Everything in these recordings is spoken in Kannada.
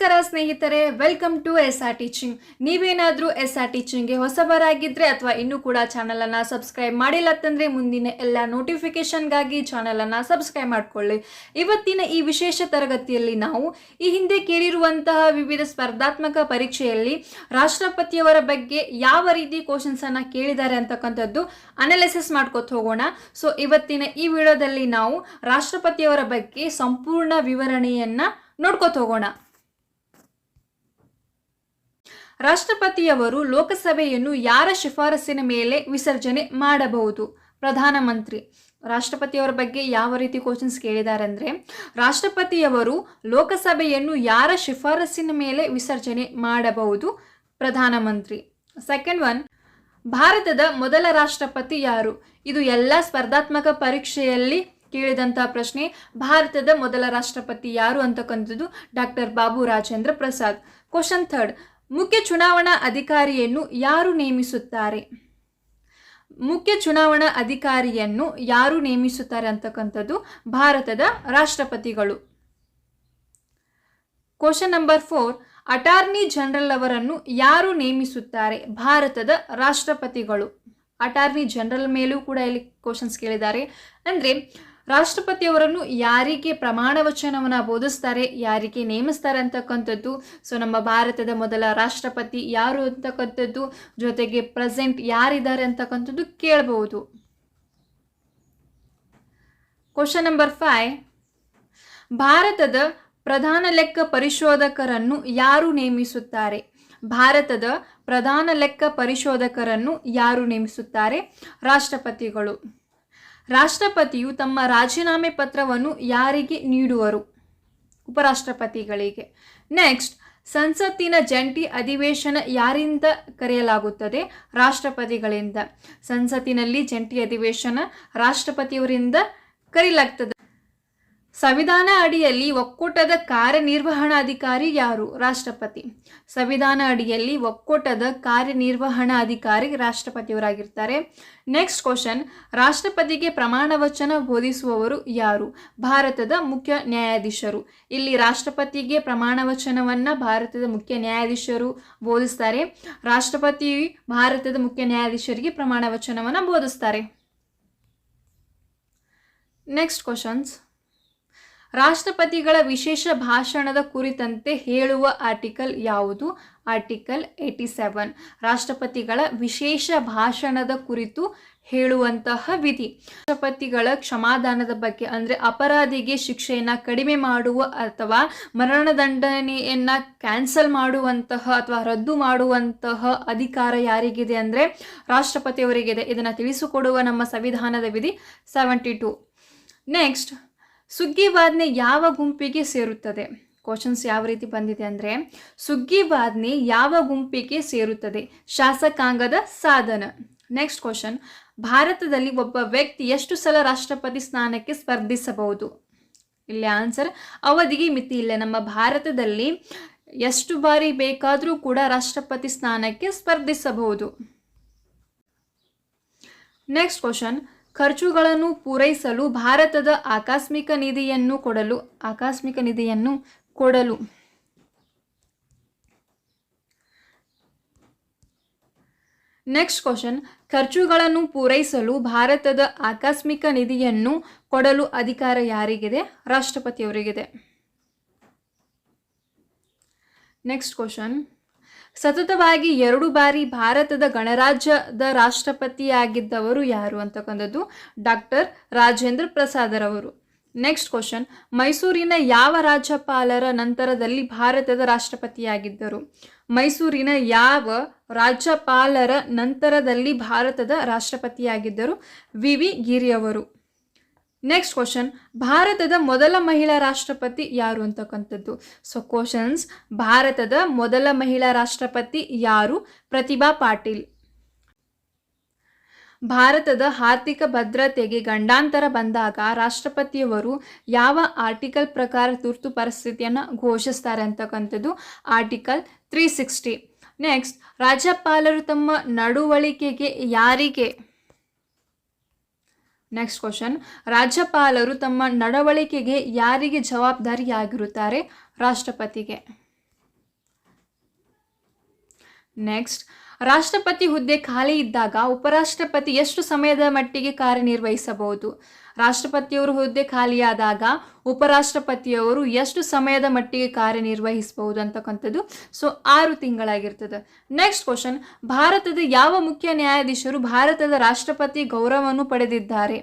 ನಮಸ್ಕಾರ ಸ್ನೇಹಿತರೆ welcome to S R teaching ನೀವೇನಾದರೂ ಎಸ್ ಆರ್ ಟೀಚಿಂಗ್ಗೆ ಹೊಸಬರಾಗಿದ್ದರೆ ಅಥವಾ ಇನ್ನೂ ಕೂಡ ಚಾನಲನ್ನು ಸಬ್ಸ್ಕ್ರೈಬ್ ಮಾಡಿಲ್ಲ ಅಂತಂದರೆ ಮುಂದಿನ ಎಲ್ಲ ನೋಟಿಫಿಕೇಷನ್ಗಾಗಿ ಚಾನಲನ್ನು ಸಬ್ಸ್ಕ್ರೈಬ್ ಮಾಡಿಕೊಳ್ಳಿ. ಇವತ್ತಿನ ಈ ವಿಶೇಷ ತರಗತಿಯಲ್ಲಿ ನಾವು ಈ ಹಿಂದೆ ಕೇಳಿರುವಂತಹ ವಿವಿಧ ಸ್ಪರ್ಧಾತ್ಮಕ ಪರೀಕ್ಷೆಯಲ್ಲಿ ರಾಷ್ಟ್ರಪತಿಯವರ ಬಗ್ಗೆ ಯಾವ ರೀತಿ ಕ್ವಶನ್ಸನ್ನು ಕೇಳಿದ್ದಾರೆ ಅಂತಕ್ಕಂಥದ್ದು ಅನಾಲಿಸಿಸ್ ಮಾಡ್ಕೊತ ಹೋಗೋಣ. ಸೊ ಇವತ್ತಿನ ಈ ವಿಡಿಯೋದಲ್ಲಿ ನಾವು ರಾಷ್ಟ್ರಪತಿಯವರ ಬಗ್ಗೆ ಸಂಪೂರ್ಣ ವಿವರಣೆಯನ್ನು ನೋಡ್ಕೊತ ಹೋಗೋಣ. ರಾಷ್ಟ್ರಪತಿಯವರು ಲೋಕಸಭೆಯನ್ನು ಯಾರ ಶಿಫಾರಸಿನ ಮೇಲೆ ವಿಸರ್ಜನೆ ಮಾಡಬಹುದು? ಪ್ರಧಾನಮಂತ್ರಿ, ರಾಷ್ಟ್ರಪತಿಯವರ ಬಗ್ಗೆ ಯಾವ ರೀತಿ ಕ್ವಶನ್ಸ್ ಕೇಳಿದ್ದಾರೆ ಅಂದರೆ, ರಾಷ್ಟ್ರಪತಿಯವರು ಲೋಕಸಭೆಯನ್ನು ಯಾರ ಶಿಫಾರಸಿನ ಮೇಲೆ ವಿಸರ್ಜನೆ ಮಾಡಬಹುದು? ಪ್ರಧಾನಮಂತ್ರಿ ಸೆಕೆಂಡ್ ಒನ್ ಭಾರತದ ಮೊದಲ ರಾಷ್ಟ್ರಪತಿ ಯಾರು? ಇದು ಎಲ್ಲ ಸ್ಪರ್ಧಾತ್ಮಕ ಪರೀಕ್ಷೆಯಲ್ಲಿ ಕೇಳಿದಂತಹ ಪ್ರಶ್ನೆ. ಭಾರತದ ಮೊದಲ ರಾಷ್ಟ್ರಪತಿ ಯಾರು ಅಂತಕ್ಕಂಥದ್ದು doctor Babu Rajendra Prasad. Question third ಮುಖ್ಯ ಚುನಾವಣಾ ಅಧಿಕಾರಿಯನ್ನು ಯಾರು ನೇಮಿಸುತ್ತಾರೆ? ಮುಖ್ಯ ಚುನಾವಣಾ ಅಧಿಕಾರಿಯನ್ನು ಯಾರು ನೇಮಿಸುತ್ತಾರೆ ಅಂತಕ್ಕಂಥದ್ದು ಭಾರತದ ರಾಷ್ಟ್ರಪತಿಗಳು. Question number four attorney general ಅವರನ್ನು ಯಾರು ನೇಮಿಸುತ್ತಾರೆ? ಭಾರತದ ರಾಷ್ಟ್ರಪತಿಗಳು. ಅಟಾರ್ನಿ ಜನರಲ್ ಮೇಲೂ ಕೂಡ ಇಲ್ಲಿ ಕ್ವಶನ್ಸ್ ಕೇಳಿದ್ದಾರೆ. ಅಂದರೆ ರಾಷ್ಟ್ರಪತಿಯವರನ್ನು ಯಾರಿಗೆ ಪ್ರಮಾಣ ವಚನವನ್ನು ಬೋಧಿಸ್ತಾರೆ, ಯಾರಿಗೆ ನೇಮಿಸ್ತಾರೆ ಅಂತಕ್ಕಂಥದ್ದು. ಸೊ ನಮ್ಮ ಭಾರತದ ಮೊದಲ ರಾಷ್ಟ್ರಪತಿ ಯಾರು ಅಂತಕ್ಕಂಥದ್ದು, ಜೊತೆಗೆ ಪ್ರೆಸೆಂಟ್ ಯಾರಿದ್ದಾರೆ ಅಂತಕ್ಕಂಥದ್ದು ಕೇಳಬಹುದು. ಕ್ವಶನ್ ನಂಬರ್ ಫೈವ್ ಭಾರತದ ಪ್ರಧಾನ ಲೆಕ್ಕ ಪರಿಶೋಧಕರನ್ನು ಯಾರು ನೇಮಿಸುತ್ತಾರೆ? ಭಾರತದ ಪ್ರಧಾನ ಲೆಕ್ಕ ಪರಿಶೋಧಕರನ್ನು ಯಾರು ನೇಮಿಸುತ್ತಾರೆ? ರಾಷ್ಟ್ರಪತಿಗಳು. ರಾಷ್ಟ್ರಪತಿಯು ತಮ್ಮ ರಾಜೀನಾಮೆ ಪತ್ರವನ್ನು ಯಾರಿಗೆ ನೀಡುವರು? ಉಪರಾಷ್ಟ್ರಪತಿಗಳಿಗೆ. ನೆಕ್ಸ್ಟ್, ಸಂಸತ್ತಿನ ಜಂಟಿ ಅಧಿವೇಶನ ಯಾರಿಂದ ಕರೆಯಲಾಗುತ್ತದೆ? ರಾಷ್ಟ್ರಪತಿಗಳಿಂದ. ಸಂಸತ್ತಿನಲ್ಲಿ ಜಂಟಿ ಅಧಿವೇಶನ ರಾಷ್ಟ್ರಪತಿಯವರಿಂದ ಕರೆಯಲಾಗ್ತದೆ. ಸಂವಿಧಾನ ಅಡಿಯಲ್ಲಿ ಒಕ್ಕೂಟದ ಕಾರ್ಯನಿರ್ವಹಣಾಧಿಕಾರಿ ಯಾರು? ರಾಷ್ಟ್ರಪತಿ. ಸಂವಿಧಾನ ಅಡಿಯಲ್ಲಿ ಒಕ್ಕೂಟದ ಕಾರ್ಯನಿರ್ವಹಣಾಧಿಕಾರಿ ರಾಷ್ಟ್ರಪತಿಯವರಾಗಿರ್ತಾರೆ. ನೆಕ್ಸ್ಟ್ ಕ್ವಶನ್ ರಾಷ್ಟ್ರಪತಿಗೆ ಪ್ರಮಾಣ ವಚನ ಬೋಧಿಸುವವರು ಯಾರು? ಭಾರತದ ಮುಖ್ಯ ನ್ಯಾಯಾಧೀಶರು. ಇಲ್ಲಿ ರಾಷ್ಟ್ರಪತಿಗೆ ಪ್ರಮಾಣ ವಚನವನ್ನು ಭಾರತದ ಮುಖ್ಯ ನ್ಯಾಯಾಧೀಶರು ಬೋಧಿಸ್ತಾರೆ. ರಾಷ್ಟ್ರಪತಿ ಭಾರತದ ಮುಖ್ಯ ನ್ಯಾಯಾಧೀಶರಿಗೆ ಪ್ರಮಾಣ ವಚನವನ್ನು ಬೋಧಿಸ್ತಾರೆ. ನೆಕ್ಸ್ಟ್ ಕ್ವಶನ್ಸ್ ರಾಷ್ಟ್ರಪತಿಗಳ ವಿಶೇಷ ಭಾಷಣದ ಕುರಿತಂತೆ ಹೇಳುವ ಆರ್ಟಿಕಲ್ ಯಾವುದು? Article eighty seven. ರಾಷ್ಟ್ರಪತಿಗಳ ವಿಶೇಷ ಭಾಷಣದ ಕುರಿತು ಹೇಳುವಂತಹ ವಿಧಿ. ರಾಷ್ಟ್ರಪತಿಗಳ ಕ್ಷಮಾದಾನದ ಬಗ್ಗೆ, ಅಂದರೆ ಅಪರಾಧಿಗೆ ಶಿಕ್ಷೆಯನ್ನು ಕಡಿಮೆ ಮಾಡುವ ಅಥವಾ ಮರಣದಂಡನೆಯನ್ನು ಕ್ಯಾನ್ಸಲ್ ಮಾಡುವಂತಹ ಅಥವಾ ರದ್ದು ಮಾಡುವಂತಹ ಅಧಿಕಾರ ಯಾರಿಗಿದೆ ಅಂದರೆ ರಾಷ್ಟ್ರಪತಿಯವರಿಗಿದೆ. ಇದನ್ನು ತಿಳಿಸಿಕೊಡುವ ನಮ್ಮ ಸಂವಿಧಾನದ ವಿಧಿ ಸೆವೆಂಟಿ ಟು. ನೆಕ್ಸ್ಟ್ ಸುಗ್ಗಿವಾದ್ನೆ ಯಾವ ಗುಂಪಿಗೆ ಸೇರುತ್ತದೆ? ಕ್ವಶನ್ಸ್ ಯಾವ ರೀತಿ ಬಂದಿದೆ ಅಂದರೆ, ಸುಗ್ಗಿವಾದ್ನೆ ಯಾವ ಗುಂಪಿಗೆ ಸೇರುತ್ತದೆ? ಶಾಸಕಾಂಗದ ಸಾಧನ. ನೆಕ್ಸ್ಟ್ ಕ್ವಶನ್ ಭಾರತದಲ್ಲಿ ಒಬ್ಬ ವ್ಯಕ್ತಿ ಎಷ್ಟು ಸಲ ರಾಷ್ಟ್ರಪತಿ ಸ್ಥಾನಕ್ಕೆ ಸ್ಪರ್ಧಿಸಬಹುದು? ಇಲ್ಲಿ ಆನ್ಸರ್ ಅವಧಿಗೆ ಮಿತಿ ಇಲ್ಲ. ನಮ್ಮ ಭಾರತದಲ್ಲಿ ಎಷ್ಟು ಬಾರಿ ಬೇಕಾದರೂ ಕೂಡ ರಾಷ್ಟ್ರಪತಿ ಸ್ಥಾನಕ್ಕೆ ಸ್ಪರ್ಧಿಸಬಹುದು. ನೆಕ್ಸ್ಟ್ ಕ್ವಶನ್ ಖರ್ಚುಗಳನ್ನು ಪೂರೈಸಲು ಭಾರತದ ಆಕಸ್ಮಿಕ ನಿಧಿಯನ್ನು ಕೊಡಲು, ಆಕಸ್ಮಿಕ ನಿಧಿಯನ್ನು ಕೊಡಲು. ನೆಕ್ಸ್ಟ್ ಕ್ವಶನ್ ಖರ್ಚುಗಳನ್ನು ಪೂರೈಸಲು ಭಾರತದ ಆಕಸ್ಮಿಕ ನಿಧಿಯನ್ನು ಕೊಡಲು ಅಧಿಕಾರ ಯಾರಿಗಿದೆ? ರಾಷ್ಟ್ರಪತಿಯವರಿಗಿದೆ. ನೆಕ್ಸ್ಟ್ ಕ್ವಶನ್ ಸತತವಾಗಿ ಎರಡು ಬಾರಿ ಭಾರತದ ಗಣರಾಜ್ಯದ ರಾಷ್ಟ್ರಪತಿಯಾಗಿದ್ದವರು ಯಾರು ಅಂತಕ್ಕಂಥದ್ದು ಡಾಕ್ಟರ್ ರಾಜೇಂದ್ರ ಪ್ರಸಾದರವರು ನೆಕ್ಸ್ಟ್ ಕ್ವಶನ್ ಮೈಸೂರಿನ ಯಾವ ರಾಜ್ಯಪಾಲರ ನಂತರದಲ್ಲಿ ಭಾರತದ ರಾಷ್ಟ್ರಪತಿಯಾಗಿದ್ದರು? ಮೈಸೂರಿನ ಯಾವ ರಾಜ್ಯಪಾಲರ ನಂತರದಲ್ಲಿ ಭಾರತದ ರಾಷ್ಟ್ರಪತಿಯಾಗಿದ್ದರು? ವಿ ವಿ ಗಿರಿಯವರು. ನೆಕ್ಸ್ಟ್ ಕ್ವಶನ್ ಭಾರತದ ಮೊದಲ ಮಹಿಳಾ ರಾಷ್ಟ್ರಪತಿ ಯಾರು ಅಂತಕ್ಕಂಥದ್ದು ಸೊ ಕ್ವಶನ್ಸ್ ಭಾರತದ ಮೊದಲ ಮಹಿಳಾ ರಾಷ್ಟ್ರಪತಿ ಯಾರು? ಪ್ರತಿಭಾ ಪಾಟೀಲ್. ಭಾರತದ ಆರ್ಥಿಕ ಭದ್ರತೆಗೆ ಗಂಡಾಂತರ ಬಂದಾಗ ರಾಷ್ಟ್ರಪತಿಯವರು ಯಾವ ಆರ್ಟಿಕಲ್ ಪ್ರಕಾರ ತುರ್ತು ಪರಿಸ್ಥಿತಿಯನ್ನು ಘೋಷಿಸ್ತಾರೆ ಅಂತಕ್ಕಂಥದ್ದು ಆರ್ಟಿಕಲ್ ತ್ರೀ ಸಿಕ್ಸ್ಟಿ ನೆಕ್ಸ್ಟ್ ರಾಜ್ಯಪಾಲರು ತಮ್ಮ ನಡವಳಿಕೆಗೆ ಯಾರಿಗೆ ನೆಕ್ಸ್ಟ್ ಕ್ವಶನ್ ರಾಜ್ಯಪಾಲರು ತಮ್ಮ ನಡವಳಿಕೆಗೆ ಯಾರಿಗೆ ಜವಾಬ್ದಾರಿಯಾಗಿರುತ್ತಾರೆ? ರಾಷ್ಟ್ರಪತಿಗೆ. ನೆಕ್ಸ್ಟ್ ರಾಷ್ಟ್ರಪತಿ ಹುದ್ದೆ ಖಾಲಿ ಇದ್ದಾಗ ಉಪರಾಷ್ಟ್ರಪತಿ ಎಷ್ಟು ಸಮಯದ ಮಟ್ಟಿಗೆ ಕಾರ್ಯನಿರ್ವಹಿಸಬಹುದು? ರಾಷ್ಟ್ರಪತಿಯವರು ಹುದ್ದೆ ಖಾಲಿಯಾದಾಗ ಉಪರಾಷ್ಟ್ರಪತಿಯವರು ಎಷ್ಟು ಸಮಯದ ಮಟ್ಟಿಗೆ ಕಾರ್ಯನಿರ್ವಹಿಸಬಹುದು ಅಂತಕ್ಕಂಥದ್ದು ಸೊ ಆರು ತಿಂಗಳಾಗಿರ್ತದೆ. ನೆಕ್ಸ್ಟ್ ಕ್ವಶನ್ ಭಾರತದ ಯಾವ ಮುಖ್ಯ ನ್ಯಾಯಾಧೀಶರು ಭಾರತದ ರಾಷ್ಟ್ರಪತಿ ಗೌರವವನ್ನು ಪಡೆದಿದ್ದಾರೆ?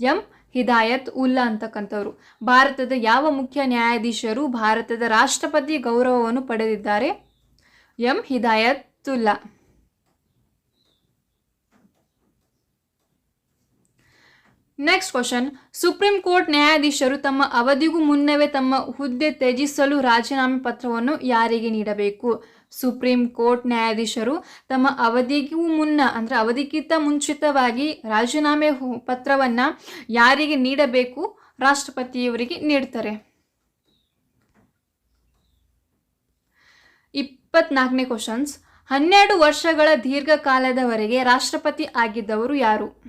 ಎಂ. ಹಿದಾಯತ್ ಉಲ್ಲಾ ಅಂತಕ್ಕಂಥವ್ರು. ಭಾರತದ ಯಾವ ಮುಖ್ಯ ನ್ಯಾಯಾಧೀಶರು ಭಾರತದ ರಾಷ್ಟ್ರಪತಿ ಗೌರವವನ್ನು ಪಡೆದಿದ್ದಾರೆ? M. Hidayatullah next question supreme court ನ್ಯಾಯಾಧೀಶರು ತಮ್ಮ ಅವಧಿಗೂ ಮುನ್ನವೇ ತಮ್ಮ ಹುದ್ದೆ ತ್ಯಜಿಸಲು ರಾಜೀನಾಮೆ ಪತ್ರವನ್ನು ಯಾರಿಗೆ ನೀಡಬೇಕು? ಸುಪ್ರೀಂ ಕೋರ್ಟ್ ನ್ಯಾಯಾಧೀಶರು ತಮ್ಮ ಅವಧಿಗೂ ಮುನ್ನ, ಅಂದರೆ ಅವಧಿಗಿಂತ ಮುಂಚಿತವಾಗಿ ರಾಜೀನಾಮೆ ಪತ್ರವನ್ನ ಯಾರಿಗೆ ನೀಡಬೇಕು? ರಾಷ್ಟ್ರಪತಿಯವರಿಗೆ ನೀಡ್ತಾರೆ. ಇಪ್ಪತ್ನಾಲ್ಕನೇ ಕ್ವಶನ್ಸ್ ಹನ್ನೆರಡು ವರ್ಷಗಳ ದೀರ್ಘಕಾಲದವರೆಗೆ ರಾಷ್ಟ್ರಪತಿ ಆಗಿದ್ದವರು ಯಾರು?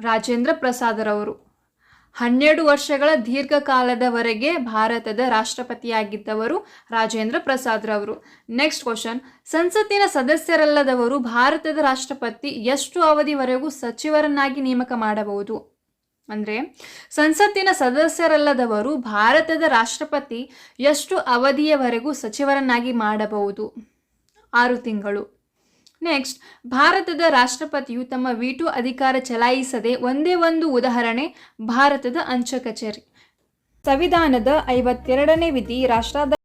ರಾಜೇಂದ್ರ ಪ್ರಸಾದರವರು ಹನ್ನೆರಡು ವರ್ಷಗಳ ದೀರ್ಘಕಾಲದವರೆಗೆ ಭಾರತದ ರಾಷ್ಟ್ರಪತಿಯಾಗಿದ್ದವರು ರಾಜೇಂದ್ರ ಪ್ರಸಾದ್ರವರು ನೆಕ್ಸ್ಟ್ ಕ್ವಶನ್ ಸಂಸತ್ತಿನ ಸದಸ್ಯರಲ್ಲದವರು ಭಾರತದ ರಾಷ್ಟ್ರಪತಿ ಎಷ್ಟು ಅವಧಿವರೆಗೂ ಸಚಿವರನ್ನಾಗಿ ನೇಮಕ ಮಾಡಬಹುದು? ಅಂದರೆ, ಸಂಸತ್ತಿನ ಸದಸ್ಯರಲ್ಲದವರು ಭಾರತದ ರಾಷ್ಟ್ರಪತಿ ಎಷ್ಟು ಅವಧಿಯವರೆಗೂ ಸಚಿವರನ್ನಾಗಿ ಮಾಡಬಹುದು? ಆರು ತಿಂಗಳು. ನೆಕ್ಸ್ಟ್, ಭಾರತದ ರಾಷ್ಟ್ರಪತಿಯು ತಮ್ಮ ವೀಟು ಅಧಿಕಾರ ಚಲಾಯಿಸದೆ ಒಂದೇ ಒಂದು ಉದಾಹರಣೆ, ಭಾರತದ ಅಂಚೆ ಕಚೇರಿ. ಸಂವಿಧಾನದ ಐವತ್ತೆರಡನೇ ವಿಧಿ ರಾಷ್ಟ್ರಾದ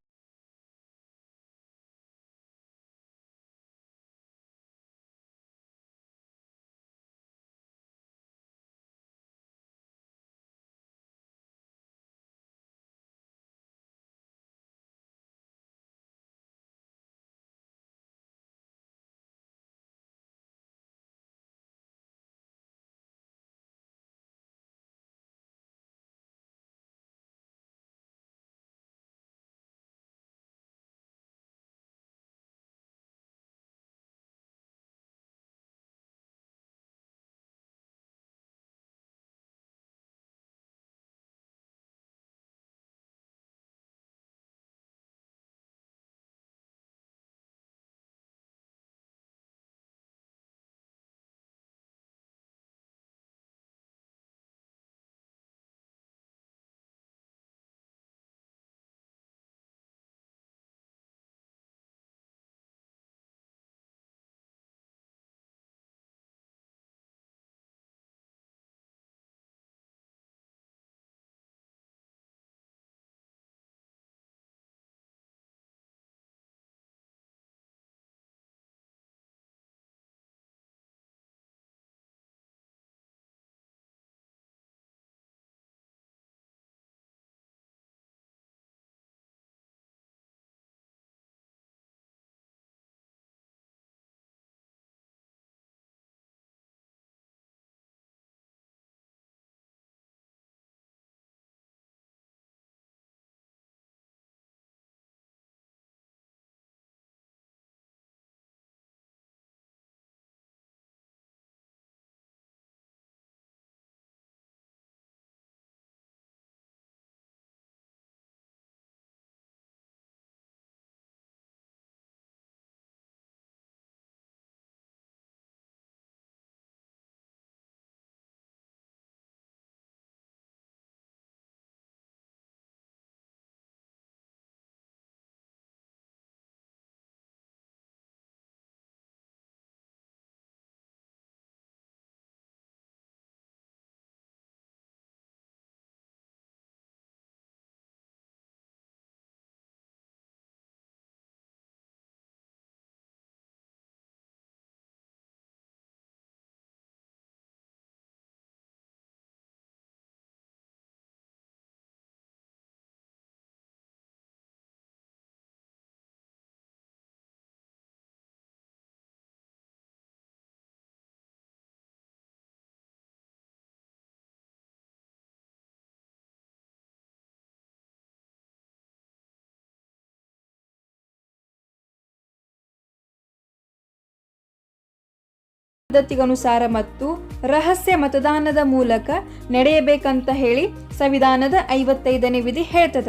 ಪದ್ಧತಿಗನುಸಾರ ಮತ್ತು ರಹಸ್ಯ ಮತದಾನದ ಮೂಲಕ ನಡೆಯಬೇಕಂತ ಹೇಳಿ ಸಂವಿಧಾನದ ಐವತ್ತೈದನೇ ವಿಧಿ ಹೇಳ್ತದ.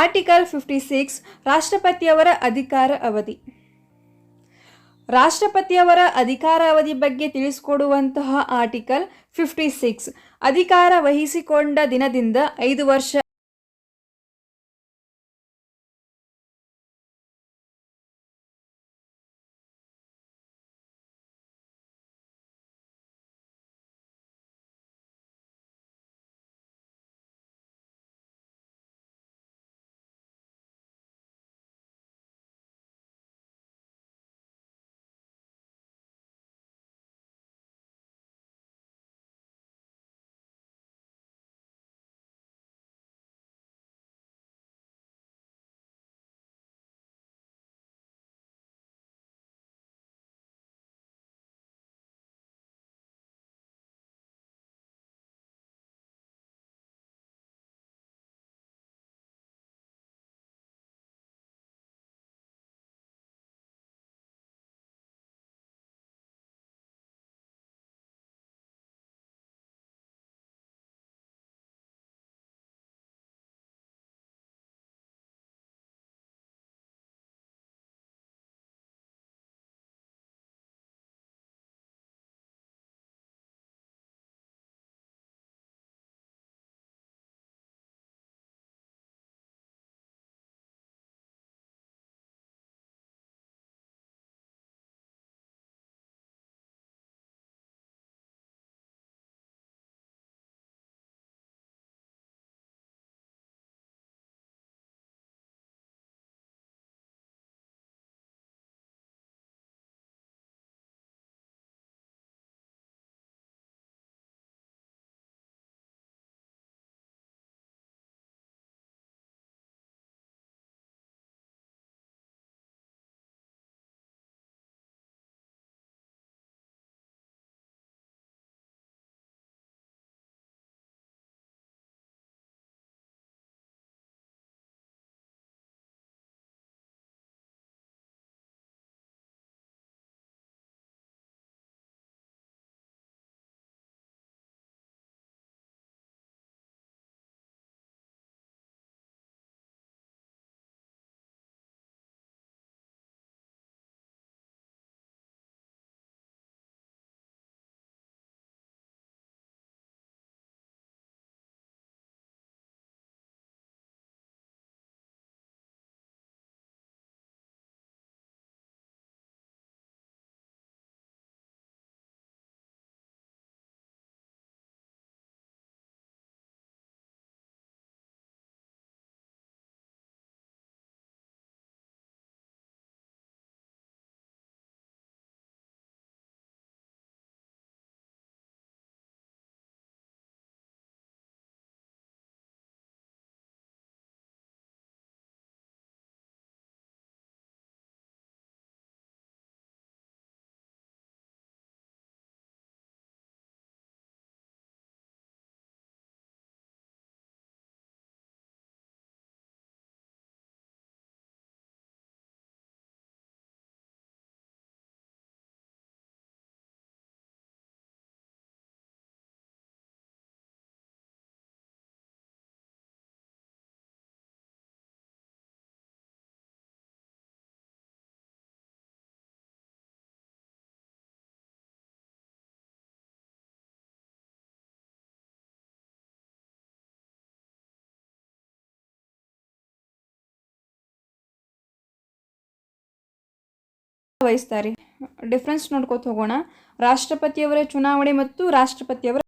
ಆರ್ಟಿಕಲ್ ಫಿಫ್ಟಿ ಸಿಕ್ಸ್ ರಾಷ್ಟ್ರಪತಿಯವರ ಅಧಿಕಾರ ಅವಧಿ. ರಾಷ್ಟ್ರಪತಿಯವರ ಅಧಿಕಾರ ಅವಧಿ ಬಗ್ಗೆ ತಿಳಿಸಿಕೊಡುವಂತಹ ಆರ್ಟಿಕಲ್ ಫಿಫ್ಟಿ ಸಿಕ್ಸ್ ಅಧಿಕಾರ ವಹಿಸಿಕೊಂಡ ದಿನದಿಂದ ಐದು ವರ್ಷ ವಹಿಸ್ತಾರೆ ಡಿಫ್ರೆನ್ಸ್ ನೋಡ್ಕೋತ ಹೋಗೋಣ. ರಾಷ್ಟ್ರಪತಿಯವರ ಚುನಾವಣೆ ಮತ್ತು ರಾಷ್ಟ್ರಪತಿಯವರ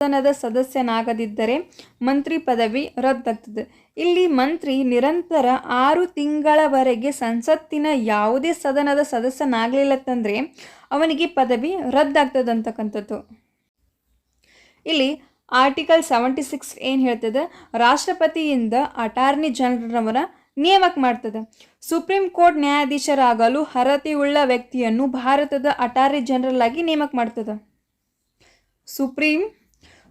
ಸದನದ ಸದಸ್ಯನಾಗದಿದ್ದರೆ ಮಂತ್ರಿ ಪದವಿ ರದ್ದಾಗ್ತದೆ ಇಲ್ಲಿ ಮಂತ್ರಿ ನಿರಂತರ ಆರು ತಿಂಗಳವರೆಗೆ ಸಂಸತ್ತಿನ ಯಾವುದೇ ಸದನದ ಸದಸ್ಯನಾಗಲಿಲ್ಲತ್ತಂದರೆ ಅವನಿಗೆ ಪದವಿ ರದ್ದಾಗ್ತದಂತಕ್ಕಂಥದ್ದು. ಇಲ್ಲಿ ಆರ್ಟಿಕಲ್ ಸೆವೆಂಟಿ ಸಿಕ್ಸ್ ಏನು ಹೇಳ್ತದೆ? ರಾಷ್ಟ್ರಪತಿಯಿಂದ ಅಟಾರ್ನಿ ಜನರವರ ನೇಮಕ ಮಾಡ್ತದೆ. ಸುಪ್ರೀಂ ಕೋರ್ಟ್ ನ್ಯಾಯಾಧೀಶರಾಗಲು ಅರ್ಹತೆಯುಳ್ಳ ವ್ಯಕ್ತಿಯನ್ನು ಭಾರತದ ಅಟಾರ್ನಿ ಜನರಲ್ ಆಗಿ ನೇಮಕ ಮಾಡ್ತದೆ. ಸುಪ್ರೀಂ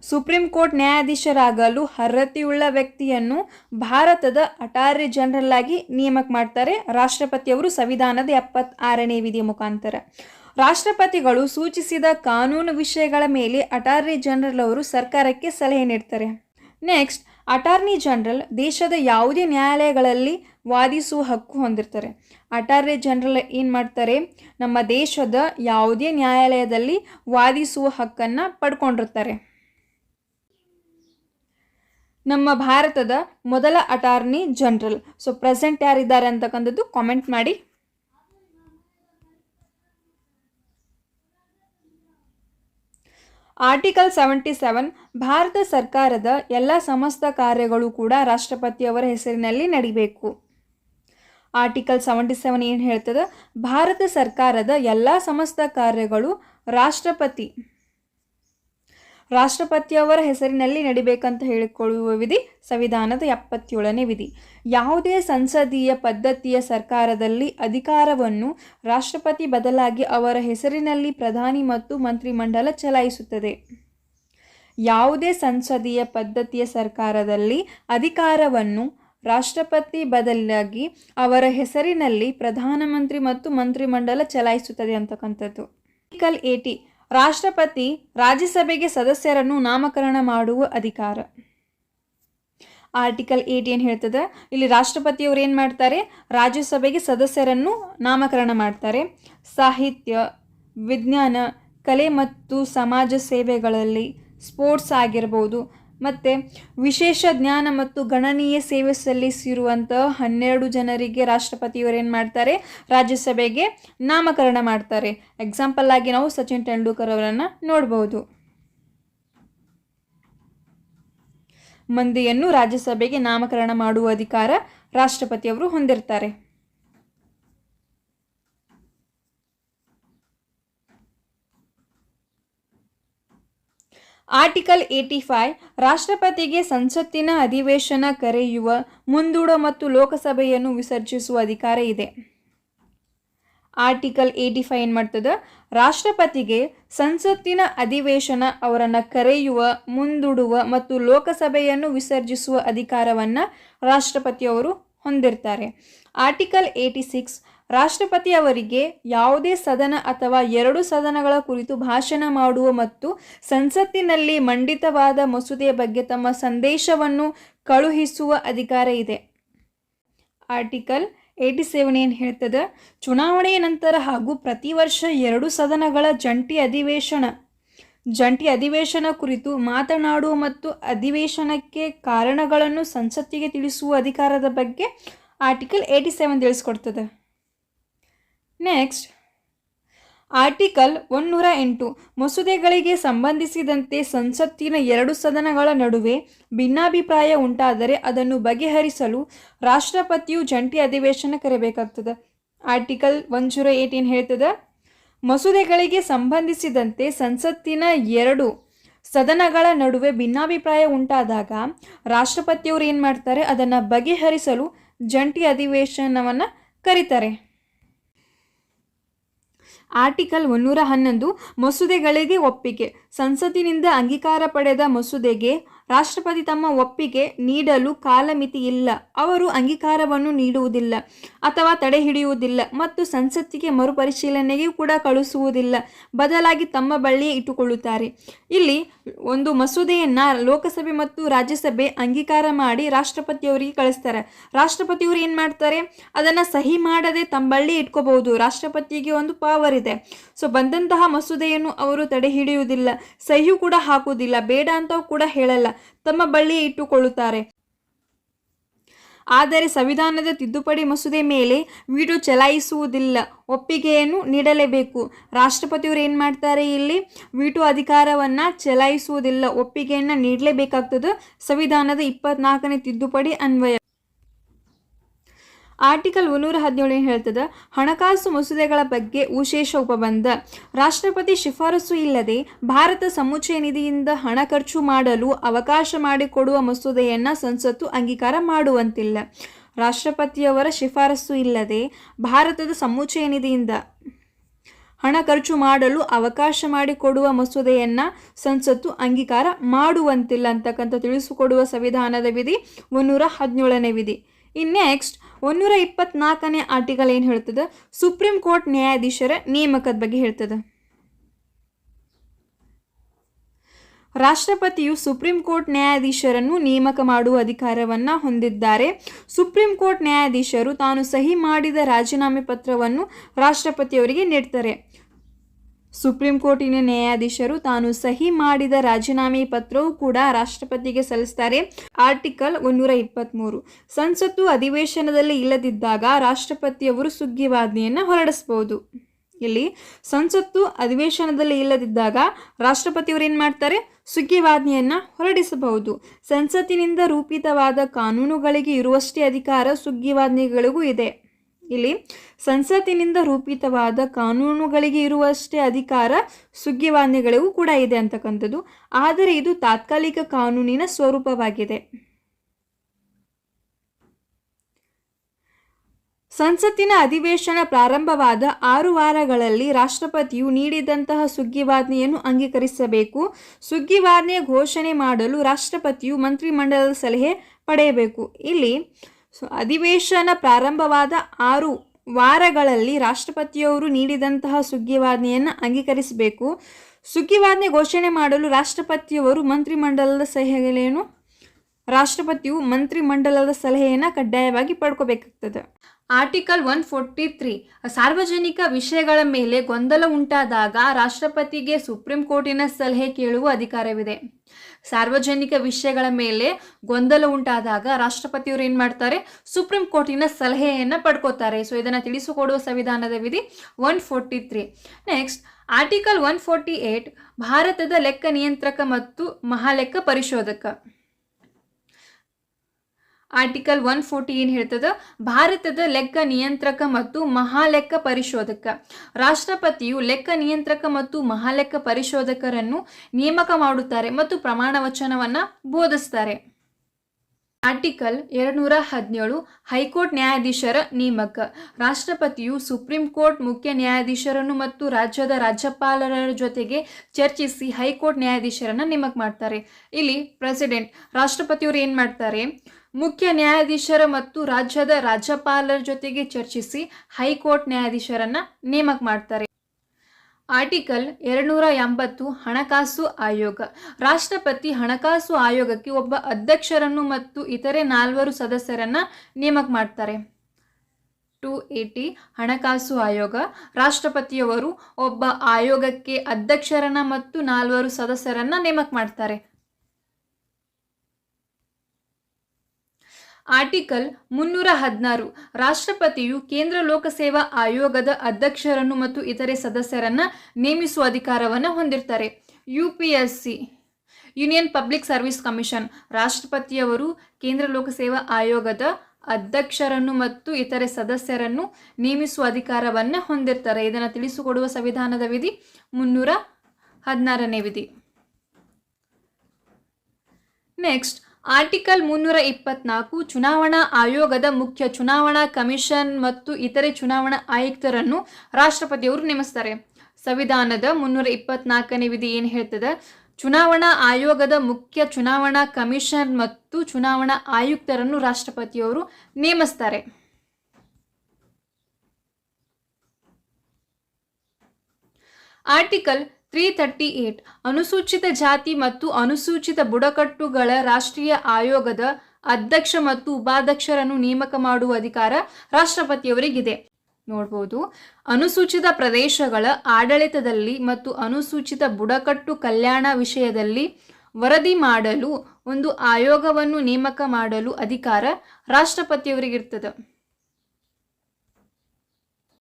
ಸುಪ್ರೀಂ ಕೋರ್ಟ್ ನ್ಯಾಯಾಧೀಶರಾಗಲು ಅರ್ಹತೆಯುಳ್ಳ ವ್ಯಕ್ತಿಯನ್ನು ಭಾರತದ ಅಟಾರ್ನಿ ಜನರಲ್ ಆಗಿ ನೇಮಕ ಮಾಡ್ತಾರೆ. ರಾಷ್ಟ್ರಪತಿಯವರು ಸಂವಿಧಾನದ ಎಪ್ಪತ್ತಾರನೇ ವಿಧಿ ಮುಖಾಂತರ. ರಾಷ್ಟ್ರಪತಿಗಳು ಸೂಚಿಸಿದ ಕಾನೂನು ವಿಷಯಗಳ ಮೇಲೆ ಅಟಾರ್ನಿ ಜನರಲ್ ಅವರು ಸರ್ಕಾರಕ್ಕೆ ಸಲಹೆ ನೀಡ್ತಾರೆ. ನೆಕ್ಸ್ಟ್, ಅಟಾರ್ನಿ ಜನರಲ್ ದೇಶದ ಯಾವುದೇ ನ್ಯಾಯಾಲಯಗಳಲ್ಲಿ ವಾದಿಸುವ ಹಕ್ಕು ಹೊಂದಿರ್ತಾರೆ. ಅಟಾರ್ನಿ ಜನರಲ್ ಏನು ಮಾಡ್ತಾರೆ? ನಮ್ಮ ದೇಶದ ಯಾವುದೇ ನ್ಯಾಯಾಲಯದಲ್ಲಿ ವಾದಿಸುವ ಹಕ್ಕನ್ನು ಪಡ್ಕೊಂಡಿರ್ತಾರೆ. ನಮ್ಮ ಭಾರತದ ಮೊದಲ ಅಟಾರ್ನಿ ಜನರಲ್ ಸೊ ಪ್ರೆಸೆಂಟ್ ಯಾರಿದ್ದಾರೆ ಅಂತಕ್ಕಂಥದ್ದು ಕಾಮೆಂಟ್ ಮಾಡಿ. ಆರ್ಟಿಕಲ್ ಸೆವೆಂಟಿ ಸೆವೆನ್ ಭಾರತ ಸರ್ಕಾರದ ಎಲ್ಲ ಸಮಸ್ತ ಕಾರ್ಯಗಳು ಕೂಡ ರಾಷ್ಟ್ರಪತಿಯವರ ಹೆಸರಿನಲ್ಲಿ ನಡಿಬೇಕು. ಆರ್ಟಿಕಲ್ ಸೆವೆಂಟಿ ಸೆವೆನ್ ಏನು ಹೇಳ್ತದೆ? ಭಾರತ ಸರ್ಕಾರದ ಎಲ್ಲ ಸಮಸ್ತ ಕಾರ್ಯಗಳು ರಾಷ್ಟ್ರಪತಿ ರಾಷ್ಟ್ರಪತಿಯವರ ಹೆಸರಿನಲ್ಲಿ ನಡಿಬೇಕಂತ ಹೇಳಿಕೊಳ್ಳುವ ವಿಧಿ ಸಂವಿಧಾನದ ಎಪ್ಪತ್ತೇಳನೇ ವಿಧಿ. ಯಾವುದೇ ಸಂಸದೀಯ ಪದ್ಧತಿಯ ಸರ್ಕಾರದಲ್ಲಿ ಅಧಿಕಾರವನ್ನು ರಾಷ್ಟ್ರಪತಿ ಬದಲಾಗಿ ಅವರ ಹೆಸರಿನಲ್ಲಿ ಪ್ರಧಾನಿ ಮತ್ತು ಮಂತ್ರಿಮಂಡಲ ಚಲಾಯಿಸುತ್ತದೆ. ಯಾವುದೇ ಸಂಸದೀಯ ಪದ್ಧತಿಯ ಸರ್ಕಾರದಲ್ಲಿ ಅಧಿಕಾರವನ್ನು ರಾಷ್ಟ್ರಪತಿ ಬದಲಾಗಿ ಅವರ ಹೆಸರಿನಲ್ಲಿ ಪ್ರಧಾನಮಂತ್ರಿ ಮತ್ತು ಮಂತ್ರಿಮಂಡಲ ಚಲಾಯಿಸುತ್ತದೆ ಅಂತಕ್ಕಂಥದ್ದು. ಆರ್ಟಿಕಲ್ ಏಟಿ ರಾಷ್ಟ್ರಪತಿ ರಾಜ್ಯಸಭೆಗೆ ಸದಸ್ಯರನ್ನು ನಾಮಕರಣ ಮಾಡುವ ಅಧಿಕಾರ. ಆರ್ಟಿಕಲ್ ಏಟ್ ಏನು ಹೇಳ್ತದೆ, ಇಲ್ಲಿ ರಾಷ್ಟ್ರಪತಿಯವರು ಏನು ಮಾಡ್ತಾರೆ? ರಾಜ್ಯಸಭೆಗೆ ಸದಸ್ಯರನ್ನು ನಾಮಕರಣ ಮಾಡ್ತಾರೆ. ಸಾಹಿತ್ಯ, ವಿಜ್ಞಾನ, ಕಲೆ ಮತ್ತು ಸಮಾಜ ಸೇವೆಗಳಲ್ಲಿ ಸ್ಪೋರ್ಟ್ಸ್ ಆಗಿರ್ಬೋದು ಮತ್ತು ವಿಶೇಷ ಜ್ಞಾನ ಮತ್ತು ಗಣನೀಯ ಸೇವೆ ಸಲ್ಲಿಸಿರುವಂಥ ಹನ್ನೆರಡು ಜನರಿಗೆ ರಾಷ್ಟ್ರಪತಿಯವರು ಏನು ಮಾಡ್ತಾರೆ? ರಾಜ್ಯಸಭೆಗೆ ನಾಮಕರಣ ಮಾಡ್ತಾರೆ. ಎಕ್ಸಾಂಪಲ್ ಆಗಿ ನಾವು ಸಚಿನ್ ತೆಂಡೂಲ್ಕರ್ ಅವರನ್ನು ನೋಡಬಹುದು. ಮಂದಿಯನ್ನು ರಾಜ್ಯಸಭೆಗೆ ನಾಮಕರಣ ಮಾಡುವ ಅಧಿಕಾರ ರಾಷ್ಟ್ರಪತಿಯವರು ಹೊಂದಿರ್ತಾರೆ. ಆರ್ಟಿಕಲ್ ಏಟಿ ಫೈವ್, ರಾಷ್ಟ್ರಪತಿಗೆ ಸಂಸತ್ತಿನ ಅಧಿವೇಶನ ಕರೆಯುವ ಮುಂದೂಡ ಮತ್ತು ಲೋಕಸಭೆಯನ್ನು ವಿಸರ್ಜಿಸುವ ಅಧಿಕಾರ ಇದೆ. ಆರ್ಟಿಕಲ್ ಏಯ್ಟಿ ಫೈವ್ ಏನು ಮಾಡ್ತದೆ? ರಾಷ್ಟ್ರಪತಿಗೆ ಸಂಸತ್ತಿನ ಅಧಿವೇಶನ ಅವರನ್ನು ಕರೆಯುವ, ಮುಂದೂಡುವ ಮತ್ತು ಲೋಕಸಭೆಯನ್ನು ವಿಸರ್ಜಿಸುವ ಅಧಿಕಾರವನ್ನು ರಾಷ್ಟ್ರಪತಿಯವರು ಹೊಂದಿರ್ತಾರೆ. ಆರ್ಟಿಕಲ್ ಏಯ್ಟಿ ಸಿಕ್ಸ್ ರಾಷ್ಟ್ರಪತಿ ಅವರಿಗೆ ಯಾವುದೇ ಸದನ ಅಥವಾ ಎರಡು ಸದನಗಳ ಕುರಿತು ಭಾಷಣ ಮಾಡುವ ಮತ್ತು ಸಂಸತ್ತಿನಲ್ಲಿ ಮಂಡಿತವಾದ ಮಸೂದೆಯ ಬಗ್ಗೆ ತಮ್ಮ ಸಂದೇಶವನ್ನು ಕಳುಹಿಸುವ ಅಧಿಕಾರ ಇದೆ. ಆರ್ಟಿಕಲ್ ಏಯ್ಟಿ ಸೆವೆನ್ ಏನು ಹೇಳ್ತದೆ, ಚುನಾವಣೆಯ ನಂತರ ಹಾಗೂ ಪ್ರತಿ ವರ್ಷ ಎರಡು ಸದನಗಳ ಜಂಟಿ ಅಧಿವೇಶನ ಜಂಟಿ ಅಧಿವೇಶನ ಕುರಿತು ಮಾತನಾಡುವ ಮತ್ತು ಅಧಿವೇಶನಕ್ಕೆ ಕಾರಣಗಳನ್ನು ಸಂಸತ್ತಿಗೆ ತಿಳಿಸುವ ಅಧಿಕಾರದ ಬಗ್ಗೆ ಆರ್ಟಿಕಲ್ ಏಯ್ಟಿ ಸೆವೆನ್ ತಿಳಿಸ್ಕೊಡ್ತದೆ. ನೆಕ್ಸ್ಟ್ ಆರ್ಟಿಕಲ್ ಒನ್ನೂರ ಎಂಟು ಮಸೂದೆಗಳಿಗೆ ಸಂಬಂಧಿಸಿದಂತೆ ಸಂಸತ್ತಿನ ಎರಡು ಸದನಗಳ ನಡುವೆ ಭಿನ್ನಾಭಿಪ್ರಾಯ ಉಂಟಾದರೆ ಅದನ್ನು ಬಗೆಹರಿಸಲು ರಾಷ್ಟ್ರಪತಿಯು ಜಂಟಿ ಅಧಿವೇಶನ ಕರೆಯಬೇಕಾಗ್ತದೆ. ಆರ್ಟಿಕಲ್ ಒನ್ ಜೀರೋ ಏಯ್ಟೀನ್ ಹೇಳ್ತದೆ? ಮಸೂದೆಗಳಿಗೆ ಸಂಬಂಧಿಸಿದಂತೆ ಸಂಸತ್ತಿನ ಎರಡು ಸದನಗಳ ನಡುವೆ ಭಿನ್ನಾಭಿಪ್ರಾಯ ಉಂಟಾದಾಗ ರಾಷ್ಟ್ರಪತಿಯವರು ಏನು ಮಾಡ್ತಾರೆ? ಅದನ್ನು ಬಗೆಹರಿಸಲು ಜಂಟಿ ಅಧಿವೇಶನವನ್ನು ಕರೀತಾರೆ. ಆರ್ಟಿಕಲ್ ಮುನ್ನೂರ ಹನ್ನೊಂದು ಮಸೂದೆಗಳಿಗೆ ಒಪ್ಪಿಗೆ. ಸಂಸತ್ತಿನಿಂದ ಅಂಗೀಕಾರ ಪಡೆದ ಮಸೂದೆಗೆ ರಾಷ್ಟ್ರಪತಿ ತಮ್ಮ ಒಪ್ಪಿಗೆ ನೀಡಲು ಕಾಲಮಿತಿ ಇಲ್ಲ ಅವರು ಅಂಗೀಕಾರವನ್ನು ನೀಡುವುದಿಲ್ಲ ಅಥವಾ ತಡೆ ಹಿಡಿಯುವುದಿಲ್ಲ ಮತ್ತು ಸಂಸತ್ತಿಗೆ ಮರುಪರಿಶೀಲನೆಗೆ ಕೂಡ ಕಳುಹಿಸುವುದಿಲ್ಲ. ಬದಲಾಗಿ ತಮ್ಮ ಬಳಿಯೇ ಇಟ್ಟುಕೊಳ್ಳುತ್ತಾರೆ. ಇಲ್ಲಿ ಒಂದು ಮಸೂದೆಯನ್ನು ಲೋಕಸಭೆ ಮತ್ತು ರಾಜ್ಯಸಭೆ ಅಂಗೀಕಾರ ಮಾಡಿ ರಾಷ್ಟ್ರಪತಿಯವರಿಗೆ ಕಳಿಸ್ತಾರೆ. ರಾಷ್ಟ್ರಪತಿಯವರು ಏನು ಮಾಡ್ತಾರೆ? ಅದನ್ನು ಸಹಿ ಮಾಡದೆ ತಮ್ಮ ಬಳಿ ಇಟ್ಕೋಬಹುದು. ರಾಷ್ಟ್ರಪತಿಗೆ ಒಂದು ಪವರ್ ಇದೆ. ಸೊ ಬಂದಂತಹ ಮಸೂದೆಯನ್ನು ಅವರು ತಡೆ ಹಿಡಿಯುವುದಿಲ್ಲ. ಸಹಿಯೂ ಕೂಡ ಹಾಕುವುದಿಲ್ಲ. ಬೇಡ ಅಂತ ಕೂಡ ಹೇಳಲ್ಲ. ತಮ್ಮ ಬಳಿಯೇ ಇಟ್ಟುಕೊಳ್ಳುತ್ತಾರೆ. ಆದರೆ ಸಂವಿಧಾನದ ತಿದ್ದುಪಡಿ ಮಸೂದೆ ಮೇಲೆ ವಿಟೋ ಚಲಾಯಿಸುವುದಿಲ್ಲ. ಒಪ್ಪಿಗೆಯನ್ನು ನೀಡಲೇಬೇಕು. ರಾಷ್ಟ್ರಪತಿಯವರು ಏನು ಮಾಡ್ತಾರೆ ಇಲ್ಲಿ? ವಿಟೋ ಅಧಿಕಾರವನ್ನು ಚಲಾಯಿಸುವುದಿಲ್ಲ. ಒಪ್ಪಿಗೆಯನ್ನು ನೀಡಲೇಬೇಕಾಗ್ತದೆ. ಸಂವಿಧಾನದ ಇಪ್ಪತ್ನಾಲ್ಕನೇ ತಿದ್ದುಪಡಿ ಅನ್ವಯ. ಆರ್ಟಿಕಲ್ ಮುನ್ನೂರ ಹದಿನೇಳು ಹೇಳ್ತದೆ, ಹಣಕಾಸು ಮಸೂದೆಗಳ ಬಗ್ಗೆ ವಿಶೇಷ ಉಪಬಂಧ. ರಾಷ್ಟ್ರಪತಿ ಶಿಫಾರಸು ಇಲ್ಲದೆ ಭಾರತ ಸಮುಚ್ಚಯ ನಿಧಿಯಿಂದ ಹಣ ಖರ್ಚು ಮಾಡಲು ಅವಕಾಶ ಮಾಡಿಕೊಡುವ ಮಸೂದೆಯನ್ನು ಸಂಸತ್ತು ಅಂಗೀಕಾರ ಮಾಡುವಂತಿಲ್ಲ. ರಾಷ್ಟ್ರಪತಿಯವರ ಶಿಫಾರಸು ಇಲ್ಲದೆ ಭಾರತದ ಸಮುಚ್ಚಯ ನಿಧಿಯಿಂದ ಹಣ ಖರ್ಚು ಮಾಡಲು ಅವಕಾಶ ಮಾಡಿಕೊಡುವ ಮಸೂದೆಯನ್ನು ಸಂಸತ್ತು ಅಂಗೀಕಾರ ಮಾಡುವಂತಿಲ್ಲ ಅಂತಕ್ಕಂಥ ತಿಳಿಸಿಕೊಡುವ ಸಂವಿಧಾನದ ವಿಧಿ ಮುನ್ನೂರ ಹದಿನೇಳನೇ ವಿಧಿ. ಇನ್ನು ನೆಕ್ಸ್ಟ್, ಒಂದೂರ ಇಪ್ಪತ್ನಾಲ್ಕನೇ ಆರ್ಟಿಕಲ್ ಏನು ಹೇಳ್ತದೆ? ಸುಪ್ರೀಂ ಕೋರ್ಟ್ ನ್ಯಾಯಾಧೀಶರ ನೇಮಕದ ಬಗ್ಗೆ ಹೇಳ್ತದೆ. ರಾಷ್ಟ್ರಪತಿಯು ಸುಪ್ರೀಂ ಕೋರ್ಟ್ ನ್ಯಾಯಾಧೀಶರನ್ನು ನೇಮಕ ಮಾಡುವ ಅಧಿಕಾರವನ್ನು ಹೊಂದಿದ್ದಾರೆ. ಸುಪ್ರೀಂ ಕೋರ್ಟ್ ನ್ಯಾಯಾಧೀಶರು ತಾನು ಸಹಿ ಮಾಡಿದ ರಾಜೀನಾಮೆ ಪತ್ರವನ್ನು ರಾಷ್ಟ್ರಪತಿಯವರಿಗೆ ನೀಡ್ತಾರೆ. ಸುಪ್ರೀಂ ಕೋರ್ಟಿನ ನ್ಯಾಯಾಧೀಶರು ತಾನು ಸಹಿ ಮಾಡಿದ ರಾಜೀನಾಮೆ ಪತ್ರವೂ ಕೂಡ ರಾಷ್ಟ್ರಪತಿಗೆ ಸಲ್ಲಿಸ್ತಾರೆ. ಆರ್ಟಿಕಲ್ ಒಂದೂರ ಇಪ್ಪತ್ತ್ಮೂರು ಸಂಸತ್ತು ಅಧಿವೇಶನದಲ್ಲಿ ಇಲ್ಲದಿದ್ದಾಗ ರಾಷ್ಟ್ರಪತಿಯವರು ಸುಗ್ಗಿವಾಜ್ಞೆಯನ್ನು ಹೊರಡಿಸಬಹುದು. ಇಲ್ಲಿ ಸಂಸತ್ತು ಅಧಿವೇಶನದಲ್ಲಿ ಇಲ್ಲದಿದ್ದಾಗ ರಾಷ್ಟ್ರಪತಿಯವರು ಏನು ಮಾಡ್ತಾರೆ? ಸುಗ್ಗಿವಾಜ್ಞೆಯನ್ನು ಹೊರಡಿಸಬಹುದು. ಸಂಸತ್ತಿನಿಂದ ರೂಪಿತವಾದ ಕಾನೂನುಗಳಿಗೆ ಇರುವಷ್ಟೇ ಅಧಿಕಾರ ಸುಗ್ಗಿವಾಜ್ಞೆಗಳಿಗೂ ಇದೆ. ಇಲ್ಲಿ ಸಂಸತ್ತಿನಿಂದ ರೂಪಿತವಾದ ಕಾನೂನುಗಳಿಗೆ ಇರುವಷ್ಟೇ ಅಧಿಕಾರ ಸುಗ್ಗಿವಾನ್ಯಗಳಿಗೂ ಕೂಡ ಇದೆ ಅಂತಕ್ಕಂಥದ್ದು. ಆದರೆ ಇದು ತಾತ್ಕಾಲಿಕ ಕಾನೂನಿನ ಸ್ವರೂಪವಾಗಿದೆ. ಸಂಸತ್ತಿನ ಅಧಿವೇಶನ ಪ್ರಾರಂಭವಾದ ಆರು ವಾರಗಳಲ್ಲಿ ರಾಷ್ಟ್ರಪತಿಯು ನೀಡಿದಂತಹ ಸುಗ್ಗಿವಾಜ್ಞೆಯನ್ನು ಅಂಗೀಕರಿಸಬೇಕು. ಸುಗ್ಗಿವಾಜ್ಞೆ ಘೋಷಣೆ ಮಾಡಲು ರಾಷ್ಟ್ರಪತಿಯು ಮಂತ್ರಿಮಂಡಲದ ಸಲಹೆ ಪಡೆಯಬೇಕು. ಇಲ್ಲಿ ಸೊ ಅಧಿವೇಶನ ಪ್ರಾರಂಭವಾದ ಆರು ವಾರಗಳಲ್ಲಿ ರಾಷ್ಟ್ರಪತಿಯವರು ನೀಡಿದಂತಹ ಸುಗ್ಗಿವಾಜ್ಞೆಯನ್ನು ಅಂಗೀಕರಿಸಬೇಕು. ಸುಗ್ಗಿವಾಜ್ಞೆ ಘೋಷಣೆ ಮಾಡಲು ರಾಷ್ಟ್ರಪತಿಯವರು ಮಂತ್ರಿಮಂಡಲದ ಸಲಹೆಗಳೇನು? ರಾಷ್ಟ್ರಪತಿಯು ಮಂತ್ರಿಮಂಡಲದ ಸಲಹೆಯನ್ನು ಕಡ್ಡಾಯವಾಗಿ ಪಡ್ಕೋಬೇಕಾಗ್ತದೆ. ಆರ್ಟಿಕಲ್ ಒನ್ ಫೋರ್ಟಿ ತ್ರೀ ಸಾರ್ವಜನಿಕ ವಿಷಯಗಳ ಮೇಲೆ ಗೊಂದಲ ಉಂಟಾದಾಗ ರಾಷ್ಟ್ರಪತಿಗೆ ಸುಪ್ರೀಂ ಕೋರ್ಟಿನ ಸಲಹೆ ಕೇಳುವ ಅಧಿಕಾರವಿದೆ. ಸಾರ್ವಜನಿಕ ವಿಷಯಗಳ ಮೇಲೆ ಗೊಂದಲ ಉಂಟಾದಾಗ ರಾಷ್ಟ್ರಪತಿಯವರು ಏನು ಮಾಡ್ತಾರೆ? ಸುಪ್ರೀಂ ಕೋರ್ಟಿನ ಸಲಹೆಯನ್ನು ಪಡ್ಕೋತಾರೆ. ಸೊ ಇದನ್ನು ತಿಳಿಸಿಕೊಡುವ ಸಂವಿಧಾನದ ವಿಧಿ one forty three. Next article one forty eight, ಭಾರತದ ಲೆಕ್ಕ ನಿಯಂತ್ರಕ ಮತ್ತು ಮಹಾಲೆಕ್ಕ ಪರಿಶೋಧಕ. ಆರ್ಟಿಕಲ್ ಒನ್ ಫೋರ್ಟಿ ಏನು ಹೇಳ್ತದ, ಭಾರತದ ಲೆಕ್ಕ ನಿಯಂತ್ರಕ ಮತ್ತು ಮಹಾಲೆಕ್ಕ ಪರಿಶೋಧಕ. ರಾಷ್ಟ್ರಪತಿಯು ಲೆಕ್ಕ ನಿಯಂತ್ರಕ ಮತ್ತು ಮಹಾಲೆಕ್ಕ ಪರಿಶೋಧಕರನ್ನು ನೇಮಕ ಮಾಡುತ್ತಾರೆ ಮತ್ತು ಪ್ರಮಾಣ ವಚನವನ್ನು ಬೋಧಿಸ್ತಾರೆ. ಆರ್ಟಿಕಲ್ ಎರಡುನೂರ ಹದಿನೇಳು ಹೈಕೋರ್ಟ್ ನ್ಯಾಯಾಧೀಶರ ನೇಮಕ. ರಾಷ್ಟ್ರಪತಿಯು ಸುಪ್ರೀಂ ಕೋರ್ಟ್ ಮುಖ್ಯ ನ್ಯಾಯಾಧೀಶರನ್ನು ಮತ್ತು ರಾಜ್ಯದ ರಾಜ್ಯಪಾಲರ ಜೊತೆಗೆ ಚರ್ಚಿಸಿ ಹೈಕೋರ್ಟ್ ನ್ಯಾಯಾಧೀಶರನ್ನು ನೇಮಕ ಮಾಡ್ತಾರೆ. ಇಲ್ಲಿ ಪ್ರೆಸಿಡೆಂಟ್ ರಾಷ್ಟ್ರಪತಿಯವರು ಏನು ಮಾಡ್ತಾರೆ? ಮುಖ್ಯ ನ್ಯಾಯಾಧೀಶರ ಮತ್ತು ರಾಜ್ಯದ ರಾಜ್ಯಪಾಲರ ಜೊತೆಗೆ ಚರ್ಚಿಸಿ ಹೈಕೋರ್ಟ್ ನ್ಯಾಯಾಧೀಶರನ್ನ ನೇಮಕ ಮಾಡ್ತಾರೆ. ಆರ್ಟಿಕಲ್ ಎರಡುನೂರ ಎಂಬತ್ತು ಹಣಕಾಸು ಆಯೋಗ. ರಾಷ್ಟ್ರಪತಿ ಹಣಕಾಸು ಆಯೋಗಕ್ಕೆ ಒಬ್ಬ ಅಧ್ಯಕ್ಷರನ್ನು ಮತ್ತು ಇತರೆ ನಾಲ್ವರು ಸದಸ್ಯರನ್ನ ನೇಮಕ ಮಾಡ್ತಾರೆ. ಟು ಏಟಿ ಹಣಕಾಸು ಆಯೋಗ. ರಾಷ್ಟ್ರಪತಿಯವರು ಒಬ್ಬ ಆಯೋಗಕ್ಕೆ ಅಧ್ಯಕ್ಷರನ್ನ ಮತ್ತು ನಾಲ್ವರು ಸದಸ್ಯರನ್ನ ನೇಮಕ ಮಾಡ್ತಾರೆ. ಆರ್ಟಿಕಲ್ ಮುನ್ನೂರ ಹದಿನಾರು. ರಾಷ್ಟ್ರಪತಿಯು ಕೇಂದ್ರ ಲೋಕಸೇವಾ ಆಯೋಗದ ಅಧ್ಯಕ್ಷರನ್ನು ಮತ್ತು ಇತರೆ ಸದಸ್ಯರನ್ನು ನೇಮಿಸುವ ಅಧಿಕಾರವನ್ನು ಹೊಂದಿರ್ತಾರೆ. U P S C union public service commission, ರಾಷ್ಟ್ರಪತಿಯವರು ಕೇಂದ್ರ ಲೋಕಸೇವಾ ಆಯೋಗದ ಅಧ್ಯಕ್ಷರನ್ನು ಮತ್ತು ಇತರೆ ಸದಸ್ಯರನ್ನು ನೇಮಿಸುವ ಅಧಿಕಾರವನ್ನು ಹೊಂದಿರ್ತಾರೆ. ಇದನ್ನು ತಿಳಿಸಿಕೊಡುವ ಸಂವಿಧಾನದ ವಿಧಿ ಮುನ್ನೂರ ಹದಿನಾರನೇ ವಿಧಿ. ನೆಕ್ಸ್ಟ್ ಆರ್ಟಿಕಲ್ ಮುನ್ನೂರ ಇಪ್ಪತ್ನಾಲ್ಕು, ಚುನಾವಣಾ ಆಯೋಗದ ಮುಖ್ಯ ಚುನಾವಣಾ ಕಮಿಷನ್ ಮತ್ತು ಇತರೆ ಚುನಾವಣಾ ಆಯುಕ್ತರನ್ನು ರಾಷ್ಟ್ರಪತಿಯವರು ನೇಮಿಸ್ತಾರೆ. ಸಂವಿಧಾನದ ಮುನ್ನೂರ ಇಪ್ಪತ್ನಾಲ್ಕನೇ ವಿಧಿ ಏನು ಹೇಳ್ತದೆ? ಚುನಾವಣಾ ಆಯೋಗದ ಮುಖ್ಯ ಚುನಾವಣಾ ಕಮಿಷನ್ ಮತ್ತು ಚುನಾವಣಾ ಆಯುಕ್ತರನ್ನು ರಾಷ್ಟ್ರಪತಿಯವರು ನೇಮಿಸ್ತಾರೆ. ಆರ್ಟಿಕಲ್ ತ್ರೀ ತರ್ಟಿ ಏಟ್ ಅನುಸೂಚಿತ ಜಾತಿ ಮತ್ತು ಅನುಸೂಚಿತ ಬುಡಕಟ್ಟುಗಳ ರಾಷ್ಟ್ರೀಯ ಆಯೋಗದ ಅಧ್ಯಕ್ಷ ಮತ್ತು ಉಪಾಧ್ಯಕ್ಷರನ್ನು ನೇಮಕ ಮಾಡುವ ಅಧಿಕಾರ ರಾಷ್ಟ್ರಪತಿಯವರಿಗಿದೆ. ನೋಡ್ಬೋದು. ಅನುಸೂಚಿತ ಪ್ರದೇಶಗಳ ಆಡಳಿತದಲ್ಲಿ ಮತ್ತು ಅನುಸೂಚಿತ ಬುಡಕಟ್ಟು ಕಲ್ಯಾಣ ವಿಷಯದಲ್ಲಿ ವರದಿ ಮಾಡಲು ಒಂದು ಆಯೋಗವನ್ನು ನೇಮಕ ಮಾಡಲು ಅಧಿಕಾರ ರಾಷ್ಟ್ರಪತಿಯವರಿಗಿರ್ತದೆ.